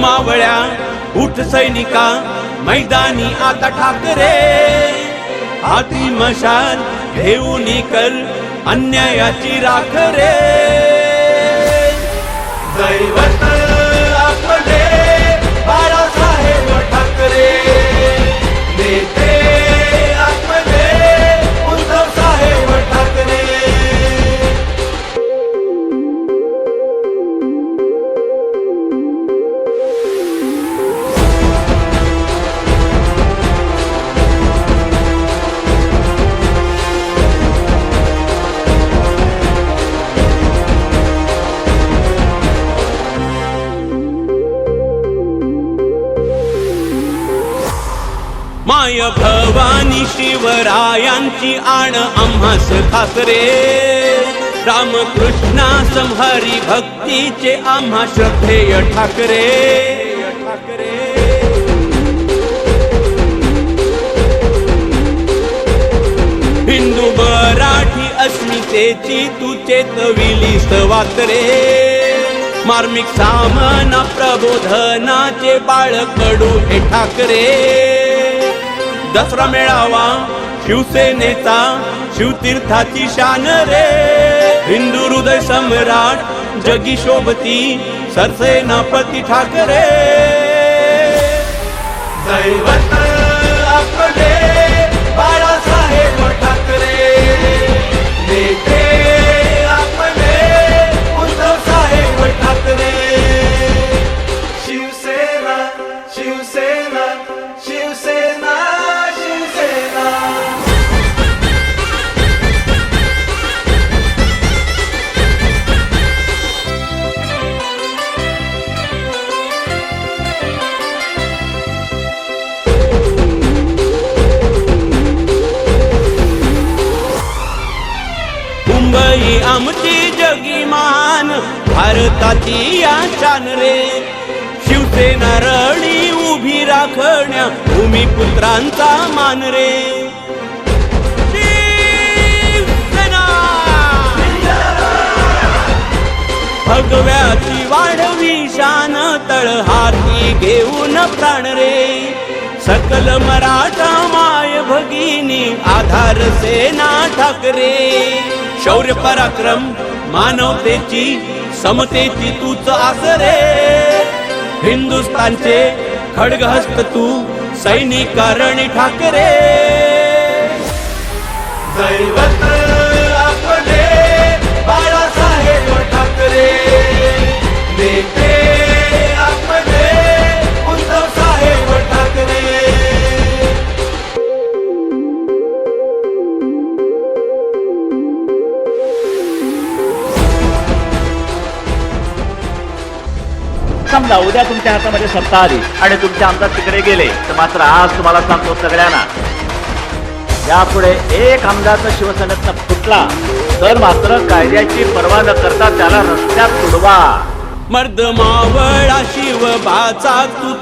मावळ्या उठ सैनिका मैदानी आता ठाकरे. हाती मशाल घेऊन कर अन्यायाची राख रे माय भवानी शिवरायांची आण आम्हास ठाकरे रामकृष्णा संहारी भक्तीचे आम्हा श्रद्धेय ठाकरे. ठाकरे हिंदू मराठी अस्मितेची तू चेतविली सवाकरे मार्मिक सामना प्रबोधनाचे बाळकडू हे ठाकरे. दसरा मेळावा शिवसेनेचा शिवतीर्थाची शान रे. हिंदू हृदय सम्राट जगी शोभती सरसेनापती ठाकरे. दैवत आमची जगी मान भारताची या शान रे शिवसेना रळी उभी राखण्या भूमिपुत्रांचा मान रे भगव्याची वाढवी शान तळहाती घेऊन प्राण रे सकल मराठा माय भगिनी आधार सेना ठाकरे. शौर्य पराक्रम मानवतेची समतेची तूच आसरे. हिंदुस्तानचे खडगहस्त तू सैनिकारणी ठाकरे दैवत समजा उद्या तुमच्या हातामध्ये सत्ता आली आणि तुमचे आमदार तिकडे गेले. तर मात्र आज तुम्हाला सांगतो सगळ्यांना यापुढे एक आमदारचा जर शिवसेनेतनं फुटला तर मात्र कायद्याची पर्वा न करता त्याला रस्त्यात सोडवा मर्द मावळा शिव बाचा तू